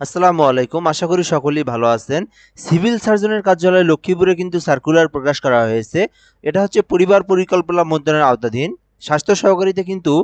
আসসালামু আলাইকুম। আশা করি সকলেই ভালো আছেন। সিভিল সার্জনের কার্যালয় লক্ষ্মীপুরে কিন্তু সার্কুলার প্রকাশ করা হয়েছে। এটা হচ্ছে পরিবার পরিকল্পনা মন্ত্রণালয়ের আওতাধীন। স্বাস্থ্য সহকারীতে কিন্তু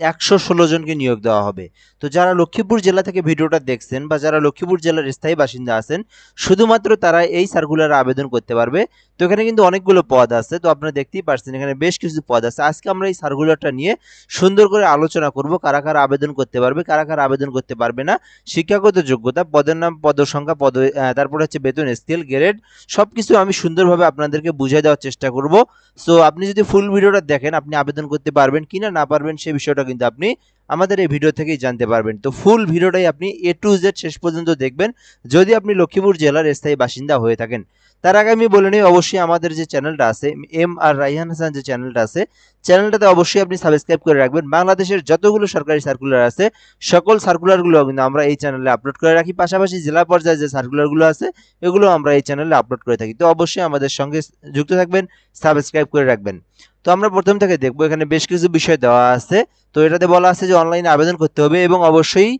একশো ষোলো জনকে নিয়োগ দেওয়া হবে। তো যারা লক্ষ্মীপুর জেলা থেকে ভিডিওটা দেখছেন বা যারা লক্ষ্মীপুর জেলার স্থায়ী বাসিন্দা আছেন, শুধুমাত্র তারা এই সার্কুলারে আবেদন করতে পারবে। তো এখানে কিন্তু অনেকগুলো পদ আছে, তো আপনারা দেখতেই পাচ্ছেন এখানে বেশ কিছু পদ আছে। আজকে আমরা এই সার্কুলারটা নিয়ে সুন্দর করে আলোচনা করব, কারা কারা আবেদন করতে পারবে, কারা কারা আবেদন করতে পারবে না, শিক্ষাগত যোগ্যতা, পদের নাম পদ সংখ্যা পদ তারপরে হচ্ছে বেতন, স্কেল, গ্রেড সব কিছু আমি সুন্দরভাবে আপনাদেরকে বুঝিয়ে দেওয়ার চেষ্টা করব। সো আপনি যদি ফুল ভিডিওটা দেখেন, আপনি আবেদন করতে পারবেন কি না না পারবেন সেই বিষয়টা কিন্তু আপনি আমাদের এই ভিডিও থেকেই জানতে পারবেন। তো ফুল ভিডিওটাই আপনি এ টু জেড শেষ পর্যন্ত দেখবেন। যদি আপনি লক্ষ্মীপুর জেলার স্থায়ী বাসিন্দা হয়ে থাকেন, তার আগে আমি বলে নিই, অবশ্যই আমাদের যে চ্যানেলটা আছে এম আর রাইহান হাসান যে চ্যানেলটা আছে চ্যানেলটাতে অবশ্যই আপনি সাবস্ক্রাইব করে রাখবেন। বাংলাদেশের যতগুলো সরকারি সার্কুলার আছে, সকল সার্কুলারগুলো কিন্তু আমরা এই চ্যানেলে আপলোড করে রাখি। পাশাপাশি জেলা পর্যায়ে যে সার্কুলারগুলো আছে, এগুলো আমরা এই চ্যানেলে আপলোড করে থাকি। তো অবশ্যই আমাদের সঙ্গে যুক্ত থাকবেন সাবস্ক্রাইব করে রাখবেন। তো আমরা প্রথম থেকে দেখব, এখানে বেশ কিছু বিষয় দেওয়া আছে। তো এটাতে বলা আছে যে অনলাইনে আবেদন করতে হবে এবং অবশ্যই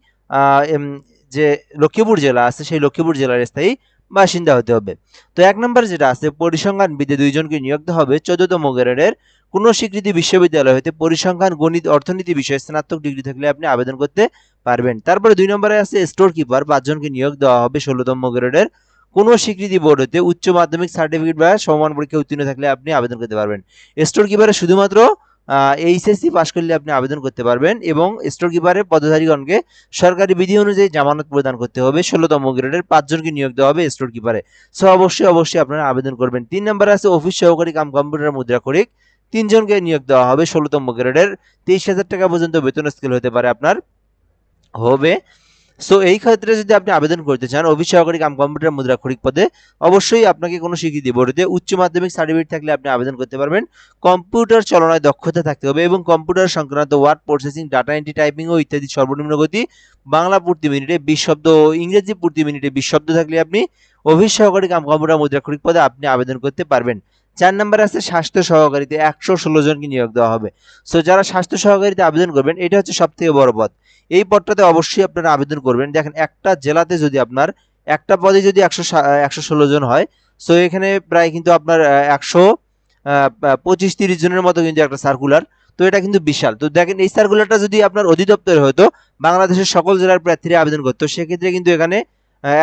যে লক্ষ্মীপুর জেলা আছে সেই লক্ষ্মীপুর জেলার স্থায়ী বাসিন্দা হতে হবে। তো এক নম্বর যেটা আছে, পরিসংখ্যান বিদে দুইজনকে নিয়োগ দেওয়া হবে। চোদ্দতম গ্রেডের কোনো স্বীকৃতি বিশ্ববিদ্যালয় হতে পরিসংখ্যান, গণিত, অর্থনীতি বিষয়ে স্নাতক ডিগ্রি থাকলে আপনি আবেদন করতে পারবেন। তারপরে দুই নম্বরে আছে স্টোর কিপার পাঁচজনকে নিয়োগ দেওয়া হবে ষোলোতম গ্রেডের। কোনো স্বীকৃতি বোর্ড হতে উচ্চ মাধ্যমিক সার্টিফিকেট বা সমান পরীক্ষা উত্তীর্ণ থাকলে আপনি আবেদন করতে পারবেন। স্টোর কিপারে শুধুমাত্র এইচএসসি পাশ করলে আপনি আবেদন করতে পারবেন এবং স্টোর কিপারের পদধারীগণকে সরকারি বিধি অনুযায়ী জামানত প্রদান করতে হবে। ষোলোতম গ্রেডের পাঁচজনকে নিয়োগ দেওয়া হবে স্টোর কিপারে সো অবশ্যই অবশ্যই আপনারা আবেদন করবেন। তিন নম্বরে আছে অফিস সহকারী কাম কম্পিউটার মুদ্রা করিক। তিনজনকে নিয়োগ দেওয়া হবে ষোলোতম গ্রেডের। তেইশ হাজার টাকা পর্যন্ত বেতন স্কেল হতে পারে আপনার। হবে। সো এই ক্ষেত্রে যদি আপনি আবেদন করতে চান অফিস সহকারী কাম কম্পিউটার মুদ্রা খরিক পদে, অবশ্যই আপনাকে কোনো স্বীকৃতি বোর্ডে উচ্চ মাধ্যমিক সার্টিফিকেট থাকলে আপনি আবেদন করতে পারবেন। কম্পিউটার চালনায় দক্ষতা থাকতে হবে এবং কম্পিউটার সংক্রান্ত word processing data entry typing ও ইত্যাদি সর্বনিম্ন গতি, বাংলা প্রতি মিনিটে বিশ শব্দ ও ইংরেজি প্রতি মিনিটে বিশ শব্দ থাকলে আপনি অফিস সহকারী কাম কম্পিউটার মুদ্রা খরিক পদে আপনি আবেদন করতে পারবেন। চার নম্বরে আছে স্বাস্থ্য সহকারীতে একশো ষোলো জনকে নিয়োগ দেওয়া হবে। সো যারা স্বাস্থ্য সহকারীতে আবেদন করবেন, এটা হচ্ছে সব থেকে বড় পদ এই পদটাতে অবশ্যই আপনারা আবেদন করবেন। দেখেন, একটা জেলাতে যদি আপনার, একটা পদে যদি একশো একশো ষোলো জন হয় সো এখানে প্রায় কিন্তু আপনার একশো পঁচিশ তিরিশ জনের মতো কিন্তু একটা সার্কুলার তো এটা কিন্তু বিশাল। তো দেখেন, এই সার্কুলারটা যদি আপনার অধিদপ্তরে হতো, বাংলাদেশের সকল জেলার প্রার্থীরা আবেদন করতো, সেক্ষেত্রে কিন্তু এখানে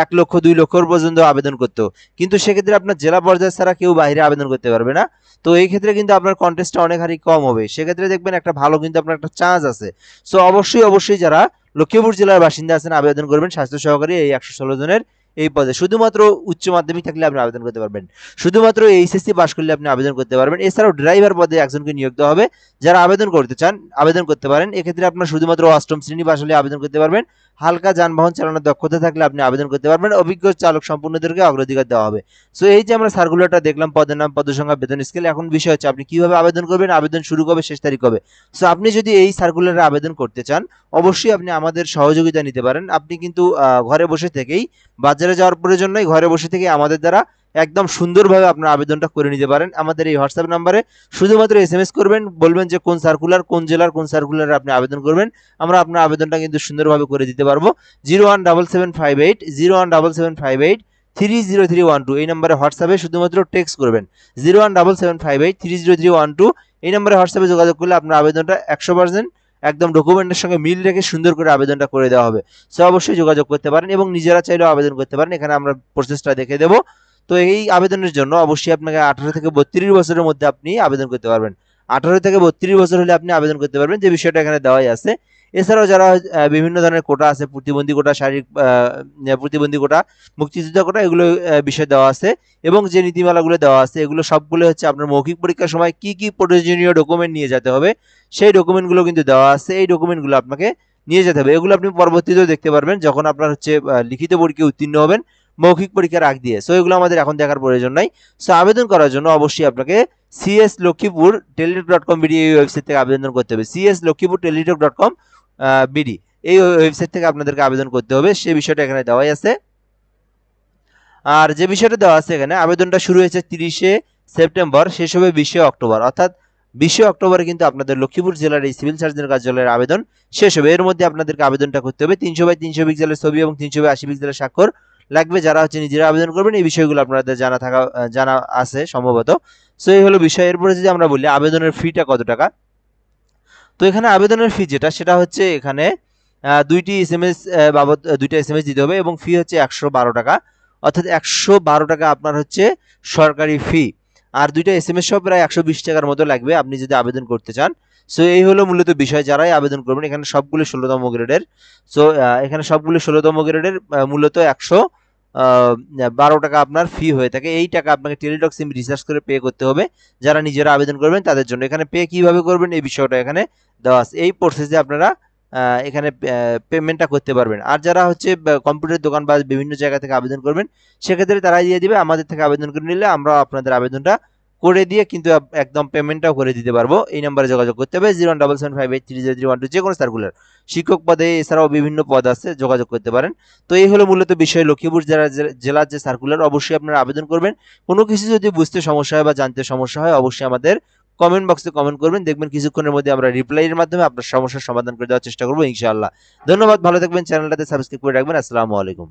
এক লক্ষ, দুই লক্ষ পর্যন্ত আবেদন করতো। কিন্তু সেক্ষেত্রে আপনার জেলা পর্যায়ে ছাড়া কেউ বাইরে আবেদন করতে পারবে না। তো এই ক্ষেত্রে কিন্তু আপনার কন্টেস্টটা অনেক হারি কম হবে। সেক্ষেত্রে দেখবেন একটা ভালো কিন্তু আপনার একটা চান্স আছে। সো অবশ্যই অবশ্যই যারা লক্ষ্মীপুর জেলার বাসিন্দা আছেন, আবেদন করবেন স্বাস্থ্য সহকারী এই একশো ষোলো জনের এই পদে। শুধুমাত্র উচ্চ মাধ্যমিক থাকলে আপনি আবেদন করতে পারবেন। শুধুমাত্র এইচএসসি পাশ করলে আপনি আবেদন করতে পারবেন। এছাড়াও ড্রাইভার পদে একজনকে নিয়োগ দেওয়া হবে। যারা আবেদন করতে চান, আবেদন করতে পারেন। এক্ষেত্রে আপনার শুধুমাত্র অষ্টম শ্রেণি পাশ হলে আবেদন করতে পারবেন। হালকা যানবাহন চালানোর দক্ষতা থাকলে আপনি আবেদন করতে পারবেন। অভিজ্ঞ চালক সম্পূর্ণদেরকে অগ্রাধিকার দেওয়া হবে। সো এই যে আমরা সার্কুলারটা দেখলাম, পদের নাম পদ সংখ্যা বেতন স্কেল এখন বিষয় হচ্ছে আপনি কীভাবে আবেদন করবেন, আবেদন শুরু কবে, শেষ তারিখ হবে সো আপনি যদি এই সার্কুলারে আবেদন করতে চান, অবশ্যই আপনি আমাদের সহযোগিতা নিতে পারেন। আপনি কিন্তু ঘরে বসে থেকেই বাজারে যাওয়ার প্রয়োজন ঘরে বসে থেকে আমাদের দ্বারা একদম সুন্দরভাবে আপনার আবেদনটা করে নিতে পারেন। আমাদের এই হোয়াটসঅ্যাপ নাম্বারে শুধুমাত্র এস এম এস করবেন, বলবেন যে কোন সার্কুলার কোন জেলার, কোন সার্কুলারে আপনি আবেদন করবেন। আমরা আপনার আবেদনটা কিন্তু সুন্দরভাবে করে দিতে পারব। Zero one double seven five eight zero one double seven five eight three zero three one two এই নম্বরে হোয়াটসঅ্যাপে শুধুমাত্র টেক্সট করবেন। Zero one double seven five eight three zero three one two এই নম্বরে হোয়াটসঅ্যাপে যোগাযোগ করলে আপনার আবেদনটা একশো পার্সেন্ট একদম ডকুমেন্টের সঙ্গে মিল রেখে সুন্দর করে আবেদনটা করে দেওয়া হবে। সে অবশ্যই যোগাযোগ করতে পারেন এবং নিজেরা চাইলেও আবেদন করতে পারেন। এখানে আমরা প্রসেসটা দেখে দেবো। তো এই আবেদনের জন্য অবশ্যই আপনাকে আঠারো থেকে বত্রিশ বছরের মধ্যে আপনি আবেদন করতে পারবেন। আঠারো থেকে বত্রিশ বছর হলে আপনি আবেদন করতে পারবেন। যে বিষয়টা এখানে দেওয়াই আছে। এছাড়াও যারা বিভিন্ন ধরনের কোটা আছে, প্রতিবন্ধী কোটা, শারীরিক প্রতিবন্ধী কোটা, মুক্তিযোদ্ধা কোটা, এগুলো বিষয় দেওয়া আছে এবং যে নীতিমালাগুলো দেওয়া আছে, এগুলো সবগুলো হচ্ছে আপনার মৌখিক পরীক্ষার সময় কি কি প্রয়োজনীয় ডকুমেন্ট নিয়ে যেতে হবে, সেই ডকুমেন্টগুলো কিন্তু দেওয়া আছে, এই ডকুমেন্টগুলো আপনাকে নিয়ে যেতে হবে। এগুলো আপনি পরবর্তীতেও দেখতে পারবেন যখন আপনার হচ্ছে লিখিত পরীক্ষায় উত্তীর্ণ হবেন, মৌখিক পরীক্ষার আগ দিয়ে। সো এগুলো আমাদের এখন দেখার প্রয়োজন নাই। সো আবেদন করার জন্য অবশ্যই আপনাকে CS Lakshmipur Teletalk dot com BD এই ওয়েবসাইট থেকে আবেদন করতে হবে। CS Lakshmipur Teletalk dot com BD. এই ওয়েবসাইট থেকে আপনাদেরকে আবেদন করতে হবে। সেই বিষয়টা এখানে দেওয়াই আছে। আর যে বিষয়টা দেওয়া আছে এখানে, আবেদনটা শুরু হয়েছে তিরিশে সেপ্টেম্বর, শেষ হবে বিশে অক্টোবর। অর্থাৎ বিশে অক্টোবরে কিন্তু আপনাদের লক্ষ্মীপুর জেলার এই সিভিল সার্জনের কার্যালয়ের আবেদন শেষ হবে। এর মধ্যে আপনাদেরকে আবেদনটা করতে হবে। তিনশো বাই তিনশো পিক্সেলের ছবি এবং তিনশো বাই আশি পিক্সেলের স্বাক্ষর লাগবে। যারা হচ্ছে নিজেরা আবেদন করবেন, এই বিষয়গুলো আপনাদের জানা থাকা জানা আছে সম্ভবত। সো এই হলো বিষয়। এরপরে যদি আমরা বলি, আবেদনের ফিটা কত টাকা? তো এখানে আবেদনের ফি যেটা, সেটা হচ্ছে এখানে দুইটি এস এম এস বাবদ দুইটা এস এম এস দিতে হবে এবং ফি হচ্ছে একশো বারো টাকা। অর্থাৎ একশো বারো টাকা আপনার হচ্ছে সরকারি ফি আর দুইটা এস এম এস সহ প্রায় একশো বিশ টাকার মতো লাগবে আপনি যদি আবেদন করতে চান। সো এই হলো মূলত বিষয়। যারাই আবেদন করবেন, এখানে সবগুলো ষোলোতম গ্রেডের। সো এখানে সবগুলো ষোলোতম গ্রেডের মূলত একশো বারো টাকা আপনার ফি হয়ে থাকে। এই টাকা আপনাকে টেলিটক সিম রিচার্জ করে পে করতে হবে। যারা নিজেরা আবেদন করবেন, তাদের জন্য এখানে পে কীভাবে করবেন, এই বিষয়টা এখানে দেওয়া আছে। এই প্রসেসে আপনারা এখানে পেমেন্টটা করতে পারবেন। আর যারা হচ্ছে কম্পিউটার দোকান বা বিভিন্ন জায়গা থেকে আবেদন করবেন, সেক্ষেত্রে তারাই দিয়ে দিবে। আমাদের থেকে আবেদন করে নিলে আমরা আপনাদের আবেদনটা করে দিয়ে কিন্তু একদম পেমেন্টটাও করে দিতে পারব। এই নাম্বারে যোগাযোগ করতে হবে zero double seven five eight three zero three one two যে কোনো সার্কুলার শিক্ষক পদে এছাড়াও বিভিন্ন পদ আছে, যোগাযোগ করতে পারেন। তো এই হলো মূলত বিষয় লক্ষ্মীপুর জেলা জেলার যে সার্কুলার অবশ্যই আপনারা আবেদন করবেন। কোনো কিছু যদি বুঝতে সমস্যা হয় বা জানতে সমস্যা হয়, অবশ্যই আমাদের কমেন্ট বক্সে কমেন্ট করবেন। দেখবেন কিছুক্ষণের মধ্যে আমরা রিপ্লাইয়ের মাধ্যমে আপনার সমস্যার সমাধান করে দেওয়ার চেষ্টা করব, ইনশাআল্লাহ। ধন্যবাদ, ভালো থাকবেন চ্যানেলটাতে সাবস্ক্রাইব করে রাখবেন। আসসালামু আলাইকুম।